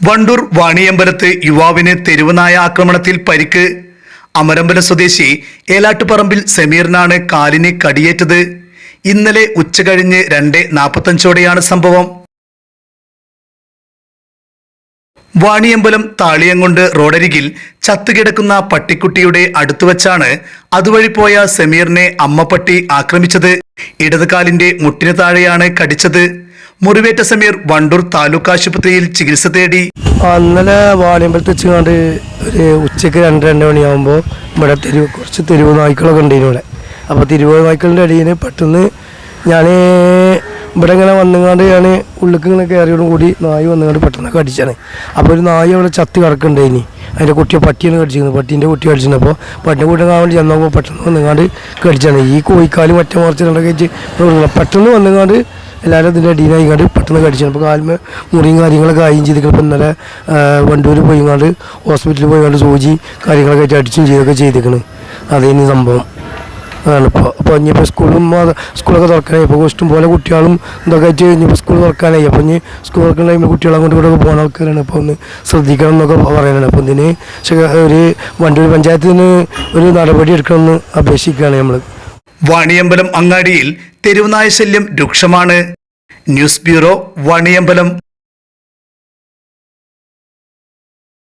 വണ്ടൂർ വാണിയമ്പലത്ത് യുവാവിന് തെരുവനായ ആക്രമണത്തിൽ പരിക്ക്. അമരമ്പല സ്വദേശി ഏലാട്ടുപറമ്പിൽ സമീറിനാണ് കാലിന് കടിയേറ്റത്. ഇന്നലെ ഉച്ച കഴിഞ്ഞ് രണ്ട് നാൽപ്പത്തഞ്ചോടെയാണ് സംഭവം. വാണിയമ്പലം താളിയങ്കൊണ്ട് റോഡരികിൽ ചത്തുകിടക്കുന്ന പട്ടിക്കുട്ടിയുടെ അടുത്തുവച്ചാണ് അതുവഴി പോയ സമീറിനെ അമ്മപ്പട്ടി ആക്രമിച്ചത്. ഇടതുകാലിന്റെ മുട്ടിന് താഴെയാണ് കടിച്ചത്. മുറിവേറ്റ സമീർ വണ്ടൂർ താലൂക്ക് ആശുപത്രിയിൽ ചികിത്സ തേടി. അന്നലെ വാണിയമ്പലത്ത് വെച്ചുകൊണ്ട് ഒരു ഉച്ചയ്ക്ക് രണ്ട് രണ്ട് മണിയാകുമ്പോൾ ഇവിടെ തെരുവ് കുറച്ച് തെരുവ് നായ്ക്കളൊക്കെ ഉണ്ട് ഇവിടെ അപ്പോൾ തെരുവ് നായ്ക്കളുടെ അടിയിൽ പെട്ടെന്ന് ഞാൻ ഇവിടെ ഇങ്ങനെ വന്നുകൊണ്ട് ഞാൻ ഉള്ളിക്ക് ഇങ്ങനെ കയറിയോടും കൂടി നായ് വന്നുകൊണ്ട് പെട്ടെന്ന് കടിച്ചാണ് അപ്പോൾ ഒരു നായ അവിടെ ചത്ത് കിടക്കുന്നുണ്ട് അതിന്റെ കുട്ടിയെ പട്ടിയാണ് കടിച്ചിരുന്നത് പട്ടീന്റെ കുട്ടി കടിച്ചിരുന്നു അപ്പോൾ പട്ടിനെ കൂട്ടി വേണ്ടി ചെന്നപ്പോൾ പെട്ടെന്ന് വന്നുകൊണ്ട് കടിച്ചാണ്. ഈ കോഴിക്കാലും മറ്റേ മറിച്ച് രണ്ടൊക്കെ വെച്ച് പെട്ടെന്ന് വന്നുകൊണ്ട് എല്ലാവരും ഇതിന്റെ അടിയിലായിക്കാണ്ട് പെട്ടെന്ന് കടിച്ചു. അപ്പോൾ കാലിന് മുറിയും കാര്യങ്ങളൊക്കെ ആയും ചെയ്തിട്ട് ഇപ്പം ഇന്നലെ വണ്ടൂർ പോയിങ്ങാണ്ട് ഹോസ്പിറ്റലിൽ പോയിങ്ങാണ്ട് സൂചി കാര്യങ്ങളൊക്കെ ആയിട്ട് അടിച്ചും ചെയ്തൊക്കെ ചെയ്തിരിക്കണ്. അതേനി സംഭവം. അതാണ് ഇപ്പോൾ അപ്പോൾ ഇനിയിപ്പോൾ സ്കൂളും സ്കൂളൊക്കെ തുറക്കാനായി. ഇപ്പോൾ ഇഷ്ടം പോലെ കുട്ടികളും ഇതൊക്കെ ആയിട്ട് ഇനിയിപ്പോൾ സ്കൂൾ തുറക്കാനായി. അപ്പോൾ ഇനി സ്കൂൾ തുറക്കുന്ന ടൈമിൽ കുട്ടികൾ അങ്ങോട്ട് കൂടെ പോകുന്ന ആൾക്കാരാണ്. അപ്പോൾ ഒന്ന് ശ്രദ്ധിക്കണം എന്നൊക്കെ പറയുന്നുണ്ട്. അപ്പോൾ ഇതിന് ഒരു വണ്ടൂർ പഞ്ചായത്തിന് ഒരു നടപടി എടുക്കണമെന്ന് അപേക്ഷിക്കുകയാണ് നമ്മൾ. വാണിയമ്പലം അങ്ങാടിയിൽ തെരുവുനായ ശല്യം രൂക്ഷമാണ്. News bureau Vaniyambalam.